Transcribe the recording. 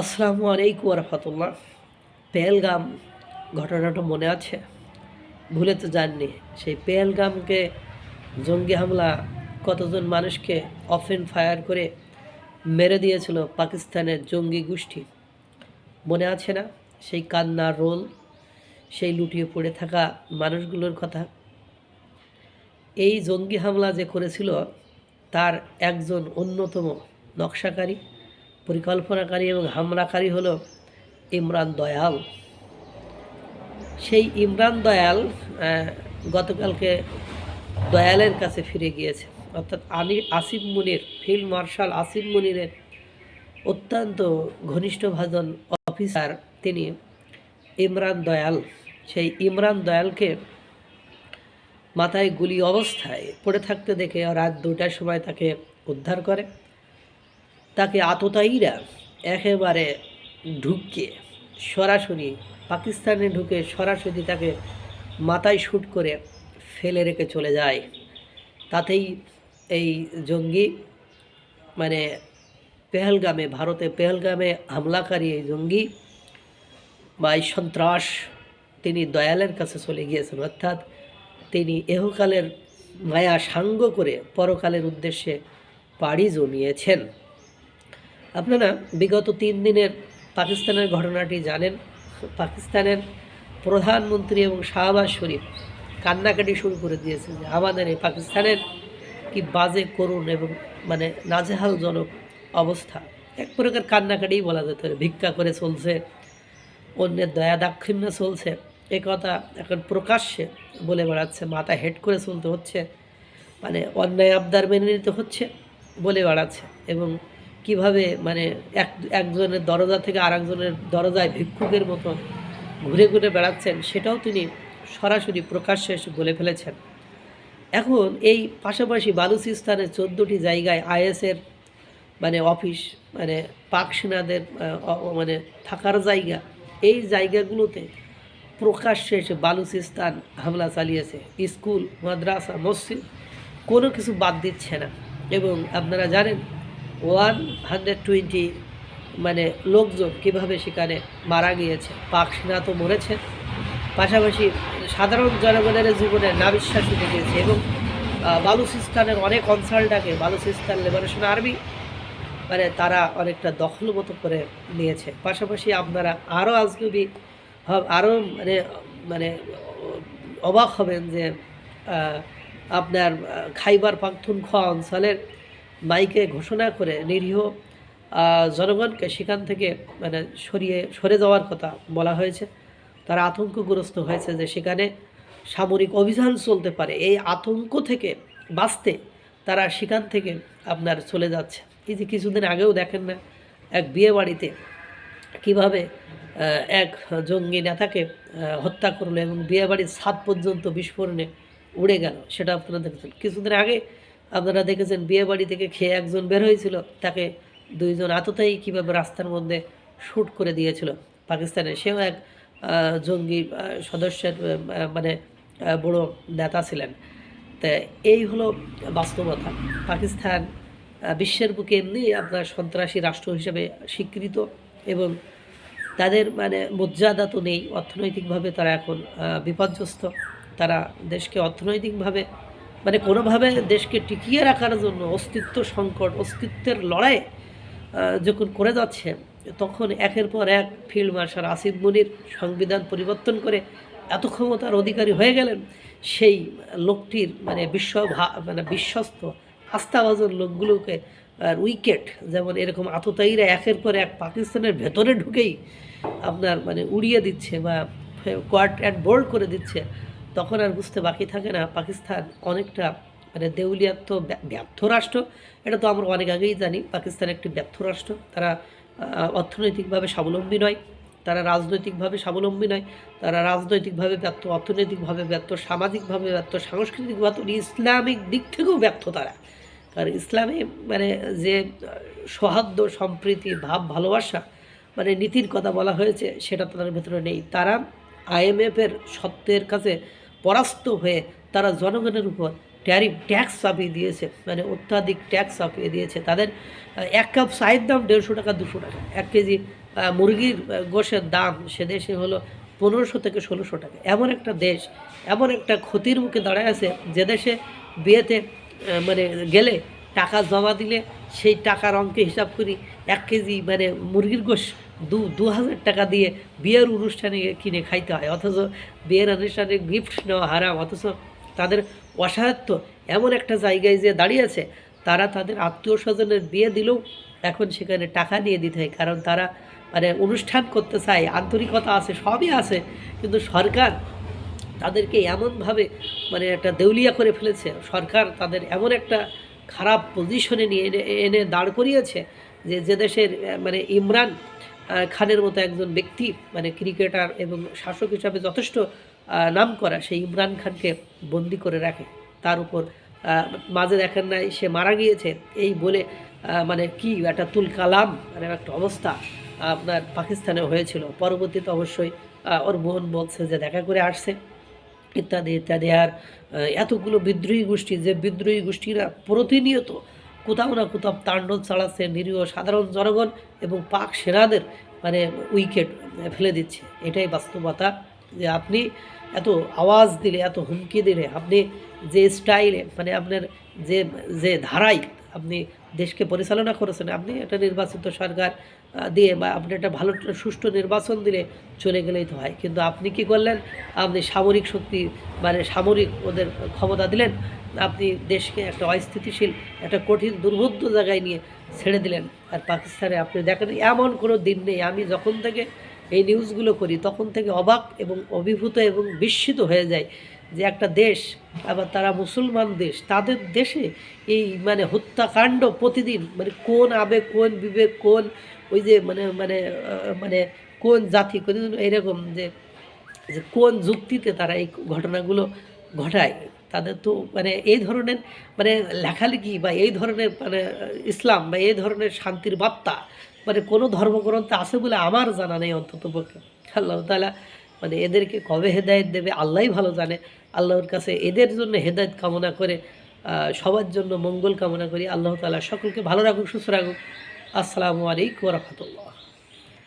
আসসালামু আলাইকুম রহমতুল্লাহ পেহেলগাম ঘটনাটা মনে আছে? ভুলে তো যাননি। সেই পেহেলগামকে জঙ্গি হামলা, কতজন মানুষকে অফেন ফায়ার করে মেরে দিয়েছিল পাকিস্তানের জঙ্গি গোষ্ঠী। মনে আছে না? সেই কান্নার রোল, সেই লুটিয়ে পড়ে থাকা মানুষগুলোর কথা। এই জঙ্গি হামলা যে করেছিল, তার একজন অন্যতম নকশাকারী পরিকল্পনাকারী এবং হামলাকারী হলো ইমরান দয়াল। সেই ইমরান দয়াল গতকালকে দয়ালের কাছে ফিরে গিয়েছে। অর্থাৎ আলী আসিফ মুনির, ফিল্ড মার্শাল আসিফ মুনিরের অত্যন্ত ঘনিষ্ঠ ভাজন অফিসার তিনি ইমরান দয়াল। সেই ইমরান দয়ালকে মাথায় গুলি অবস্থায় পড়ে থাকতে দেখে রাত দুটার সময় তাকে উদ্ধার করে। তাকে আততায়ীরা একেবারে ঢুকিয়ে সরাসরি পাকিস্তানে ঢুকে সরাসরি তাকে মাথায় শ্যুট করে ফেলে রেখে চলে যায়। তাতেই এই জঙ্গি মানে পেহেলগামে, ভারতে পেহেলগামে হামলাকারী এই জঙ্গি বা এই সন্ত্রাস, তিনি দয়ালের কাছে চলে গিয়েছেন। অর্থাৎ তিনি এহকালের মায়া সাঙ্গ করে পরকালের উদ্দেশ্যে পাড়ি জমিয়েছেন। আপনারা বিগত তিন দিনের পাকিস্তানের ঘটনাটি জানেন। পাকিস্তানের প্রধানমন্ত্রী এবং শাহবাজ শরীফ কান্নাকাটি শুরু করে দিয়েছে যে, আমাদের এই পাকিস্তানের কি বাজে করুণ এবং মানে নাজেহালজনক অবস্থা। এক প্রকার কান্নাকাটিই বলা যেতে পারে। ভিক্ষা করে চলছে, অন্যের দয়া দাক্ষিণ্য চলছে। এ কথা এখন প্রকাশ্যে বলে বেড়াচ্ছে, মাথা হেড করে চলতে হচ্ছে মানে অন্যায় আবদার মেনে নিতে হচ্ছে বলে বেড়াচ্ছে এবং কীভাবে মানে এক, একজনের দরজা থেকে আরেকজনের দরজায় ভিক্ষুকের মতো ঘুরে ঘুরে বেড়াচ্ছেন, সেটাও তিনি সরাসরি প্রকাশ্যে এসে বলে ফেলেছেন। এখন এই পাশাপাশি বালুচিস্তানের চোদ্দোটি জায়গায় আইএসের মানে অফিস মানে পাক সেনাদের মানে থাকার জায়গা, এই জায়গাগুলোতে প্রকাশ্যে এসে বালুচিস্তান হামলা চালিয়েছে। স্কুল, মাদ্রাসা, মসজিদ কোনো কিছু বাদ দিচ্ছে না। এবং আপনারা জানেন ওয়ান হান্ড্রেড টোয়েন্টি মানে লোকজন কীভাবে সেখানে মারা গিয়েছে, পাক সেনা তো মরেছে। পাশাপাশি সাধারণ জনগণের জীবনে নাবিশ্বাস উঠে গিয়েছে এবং বালুচিস্তানের অনেক অঞ্চলটাকে, বালুচিস্তান লিবারেশন আর্মি মানে তারা অনেকটা দখল মতো করে নিয়েছে। পাশাপাশি আপনারা আরও আজকে আরও মানে মানে অবাক হবেন যে আপনার খাইবার পাখতুনখোয়া অঞ্চলের মাইকে ঘোষণা করে নিরীহ জনগণকে সেখান থেকে মানে সরিয়ে, সরে যাওয়ার কথা বলা হয়েছে। তারা আতঙ্কগ্রস্ত হয়েছে যে সেখানে সামরিক অভিযান চলতে পারে। এই আতঙ্ক থেকে বাঁচতে তারা সেখান থেকে আপনার চলে যাচ্ছে। এই যে কিছুদিন আগেও দেখেন না, এক বিয়ে বাড়িতে কীভাবে এক জঙ্গি নেতাকে হত্যা করল এবং বিয়েবাড়ির ছাদ পর্যন্ত বিস্ফোরণে উড়ে গেল, সেটা আপনারা দেখেছেন। কিছুদিন আগে আপনারা দেখেছেন, বিয়েবাড়ি থেকে খেয়ে একজন বের হয়েছিল, তাকে দুইজন আততায়ী কীভাবে রাস্তার মধ্যে শ্যুট করে দিয়েছিল। পাকিস্তানে সেও এক জঙ্গি সদস্যের মানে বড় নেতা ছিলেন। তা এই হলো বাস্তবতা। পাকিস্তান বিশ্বের বুকে এমনি আপনার সন্ত্রাসী রাষ্ট্র হিসেবে স্বীকৃত এবং তাদের মানে মর্যাদা তো নেই। অর্থনৈতিকভাবে তারা এখন বিপর্যস্ত। তারা দেশকে অর্থনৈতিকভাবে মানে কোনোভাবে দেশকে টিকিয়ে রাখার জন্য, অস্তিত্ব সংকট, অস্তিত্বের লড়াই যখন করে যাচ্ছে, তখন একের পর এক ফিল্ড মার্শাল আসিফ মুনির সংবিধান পরিবর্তন করে এত ক্ষমতার অধিকারী হয়ে গেলেন, সেই লোকটির মানে বিশ্ব মানে বিশ্বস্ত আস্থাভাজন লোকগুলোকে আর উইকেট যেমন এরকম আততায়ীরা একের পর এক পাকিস্তানের ভেতরে ঢুকেই আপনার মানে উড়িয়ে দিচ্ছে বা কোয়ার্ট অ্যান্ড বোল্ড করে দিচ্ছে তখন আর বুঝতে বাকি থাকে না, পাকিস্তান অনেকটা মানে দেউলিয়াত্ম ব্য- ব্যর্থ রাষ্ট্র। এটা তো আমরা অনেক আগেই জানি, পাকিস্তান একটি ব্যর্থ রাষ্ট্র। তারা অর্থনৈতিকভাবে স্বাবলম্বী নয়, তারা রাজনৈতিকভাবে স্বাবলম্বী নয়, তারা রাজনৈতিকভাবে ব্যর্থ, অর্থনৈতিকভাবে ব্যর্থ, সামাজিকভাবে ব্যর্থ, সাংস্কৃতিকভাবে ইসলামিক দিক থেকেও ব্যর্থ তারা। কারণ ইসলামে মানে যে সৌহার্দ্য, সম্প্রীতি, ভাব, ভালোবাসা মানে নীতির কথা বলা হয়েছে, সেটা তাদের ভেতরে নেই। তারা আইএমএফের সত্যের কাছে পরাস্ত হয়ে তারা জনগণের উপর ট্যারিফ ট্যাক্স চাপিয়ে দিয়েছে মানে অত্যাধিক ট্যাক্স চাপিয়ে দিয়েছে। তাদের এক কাপ চায়ের দাম দেড়শো টাকা, দুশো টাকা। এক কেজি মুরগির গোশের দাম সে দেশে হলো পনেরোশো থেকে ষোলোশো টাকা। এমন একটা দেশ, এমন একটা ক্ষতির মুখে দাঁড়ায় আছে যে দেশে বিয়েতে মানে গেলে টাকা জমা দিলে সেই টাকার অঙ্কে হিসাব করি এক কেজি মানে মুরগির গোশ দু দু হাজার টাকা দিয়ে বিয়ের অনুষ্ঠানে কিনে খাইতে হয়। অথচ বিয়ের অনুষ্ঠানে গিফট নেওয়া হারাম, অথচ তাদের অসাহায্য এমন একটা জায়গায় যে দাঁড়িয়েছে তারা তাদের আত্মীয় স্বজনের বিয়ে দিলেও এখন সেখানে টাকা নিয়ে দিতে হয়। কারণ তারা মানে অনুষ্ঠান করতে চায়, আন্তরিকতা আছে, সবই আছে, কিন্তু সরকার তাদেরকে এমনভাবে মানে একটা দেউলিয়া করে ফেলেছে। সরকার তাদের এমন একটা খারাপ পজিশনে নিয়ে এনে দাঁড় করিয়েছে যে যে দেশের মানে ইমরান খানের মতো একজন ব্যক্তি মানে ক্রিকেটার এবং শাসক হিসাবে যথেষ্ট নাম করা সেই ইমরান খানকে বন্দি করে রাখে। তার উপর মাঝে দেখেন নাই, সে মারা গিয়েছে। এই বলে মানে কি একটা তুল কালাম মানে একটা অবস্থা আপনার পাকিস্তানে হয়েছিল। পরবর্তীতে অবশ্যই ওর বোন বলছে যে দেখা করে আসছে। ইত্যাদি ইত্যাদি। আর এতগুলো বিদ্রোহী গোষ্ঠী, যে বিদ্রোহী গোষ্ঠীরা প্রতিনিয়ত কোথাও না কোথাও তাণ্ডব চালাচ্ছে, নিরীহ সাধারণ জনগণ এবং পাক সেনাদের মানে উইকেট ফেলে দিচ্ছে। এটাই বাস্তবতা যে আপনি এত আওয়াজ দিলে, এত হুমকি দিলে, আপনি যে স্টাইলে মানে আপনার যে যে ধারায় আপনি দেশকে পরিচালনা করেছেন, আপনি একটা নির্বাচিত সরকার দিয়ে বা আপনি একটা ভালো সুষ্ঠু নির্বাচন দিলে চলে গেলেই তো হয়। কিন্তু আপনি কি করলেন? আপনি সামরিক শক্তি মানে সামরিক ওদের ক্ষমতা দিলেন, আপনি দেশকে একটা অস্থিতিশীল, একটা কঠিন, দুর্বোধ্য জায়গায় নিয়ে ছেড়ে দিলেন। আর পাকিস্তানে আপনি দেখেন, এমন কোনো দিন নেই। আমি যখন থেকে এই নিউজগুলো করি, তখন থেকে অবাক এবং অভিভূত এবং বিস্মিত হয়ে যায় যে একটা দেশ আবার তারা মুসলমান দেশ, তাদের দেশে এই মানে হত্যাকাণ্ড প্রতিদিন মানে কোন আবেগ, কোন বিবেক, কোন ওই যে মানে মানে মানে কোন জাতি, কোন এরকম যে যে কোন যুক্তিতে তারা এই ঘটনাগুলো ঘটায়, তাদের তো মানে এই ধরনের মানে লেখালেখি বা এই ধরনের মানে ইসলাম বা এই ধরনের শান্তির বার্তা মানে কোনো ধর্মগ্রন্থ আছে বলে আমার জানা নেই অন্তত পক্ষে আল্লাহ তালা মানে এদেরকে কবে হেদায়ত দেবে আল্লাহ ভালো জানে। আল্লাহর কাছে এদের জন্য হেদায়ত কামনা করে সবার জন্য মঙ্গল কামনা করি। আল্লাহ তালা সকলকে ভালো রাখুক, সুস্থ রাখুক। আসসালামু আলাইকুম রহমতুল্লাহ।